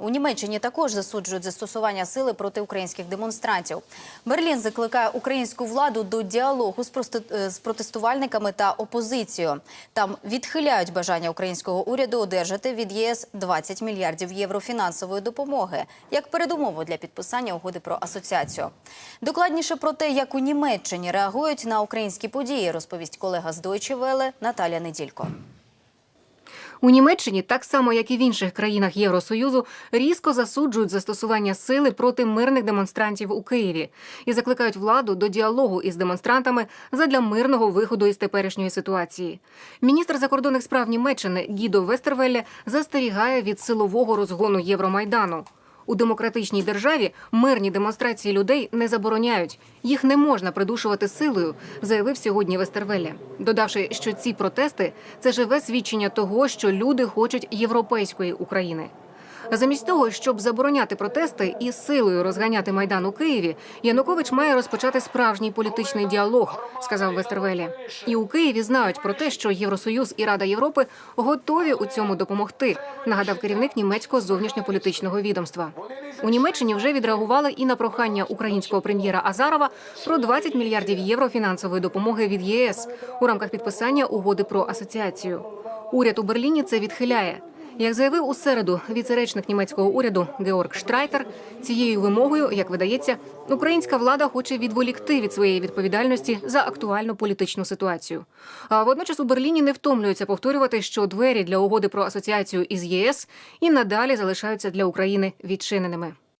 У Німеччині також засуджують застосування сили проти українських демонстрантів. Берлін закликає українську владу до діалогу з, прости- е, протестувальниками та опозицією. Там відхиляють бажання українського уряду одержати від ЄС 20 мільярдів євро фінансової допомоги як передумову для підписання угоди про асоціацію. Докладніше про те, як у Німеччині реагують на українські події, розповість колега з Deutsche Welle Наталя Неділько. У Німеччині, так само як і в інших країнах Євросоюзу, різко засуджують застосування сили проти мирних демонстрантів у Києві і закликають владу до діалогу із демонстрантами задля мирного виходу із теперішньої ситуації. Міністр закордонних справ Німеччини Гідо Вестервелле застерігає від силового розгону Євромайдану. У демократичній державі мирні демонстрації людей не забороняють. Їх не можна придушувати силою, заявив сьогодні Вестервелля, додавши, що ці протести це живе свідчення того, що люди хочуть європейської України. Замість того, щоб забороняти протести і силою розганяти майдан у Києві, Янукович має розпочати справжній політичний діалог, сказав Вестервелі. І у Києві знають про те, що Євросоюз і Рада Європи готові у цьому допомогти. Нагадав керівник німецького зовнішньополітичного відомства. У Німеччині вже відреагували і на прохання українського прем'єра Азарова про 20 мільярдів євро фінансової допомоги від ЄС у рамках підписання угоди про асоціацію. Уряд у Берліні це відхиляє. Як заявив у середу віцеречник німецького уряду Георг Штрайтер, цією вимогою, як видається, українська влада хоче відволікти від своєї відповідальності за актуальну політичну ситуацію. А водночас у Берліні не втомлюються повторювати, що двері для угоди про асоціацію із ЄС і надалі залишаються для України відчиненими.